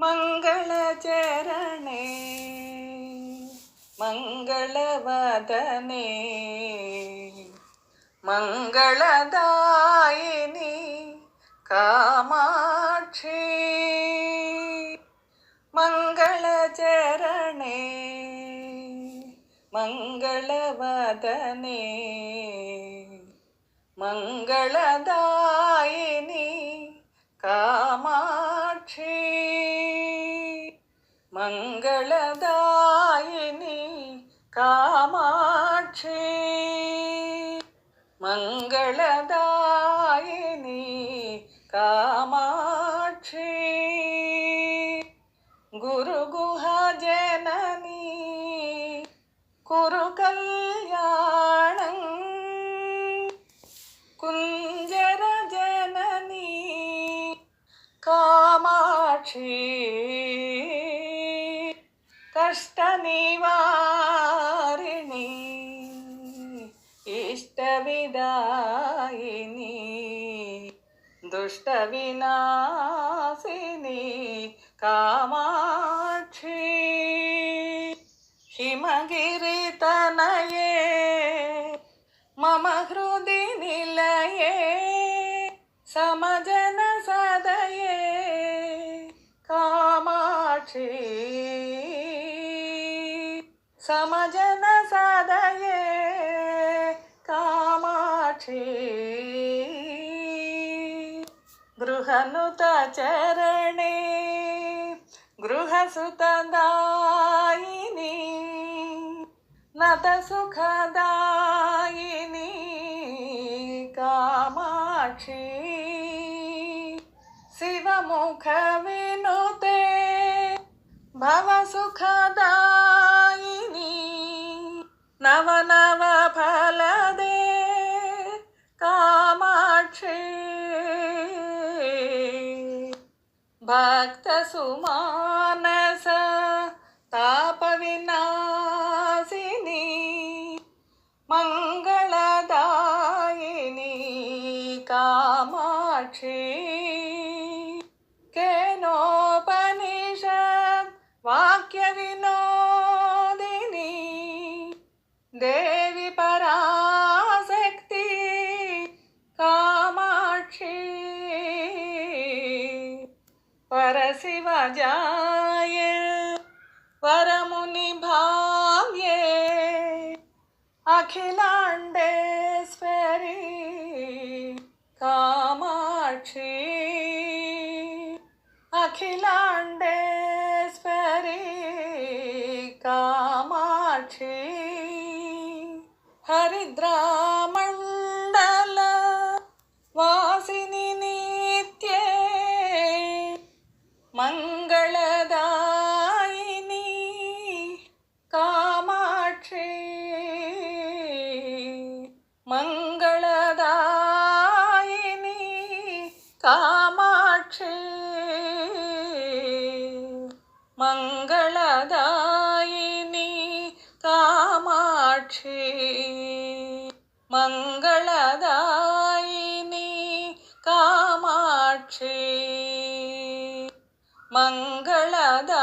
மங்களச்சரணே மங்களவதனே. மங்களதாயினி காமாட்சி. மங்களச்சரணே மங்களவதனே. மங்களதாயினி காமா மங்களதாயினி காமாட்சி. மங்களதாயினி காமாட்சி. குருகுஹ ஜனனி குரு கல்யாணம் குஞ்சர ஜனனி காமாட்சி. దుష్ట వినాశిని కామాక్షి హిమగిరి తనయే మమ హృది నిలయే సమజన సదయే కామాక్షి సమజన సదయే కామాక్షి गृहनुतचरणे गृहसुतदायिनी नतसुखदायिनी कामाक्षी शिवमुखविनुते भवसुखदायिनी भक्तसुमानस तापविनाशिनी मङ्गलदायिनी कामाक्षी। केनोपनिषत् वाक्यविनोदिनी परशिवजाय वरमुनिभाव्ये अखिलाण्डेश्वरी कामाक्षी। अखिलाण्डेश्वरी कामाक्षी। हरिद्रामण्डल ಮಂಗಳದಾ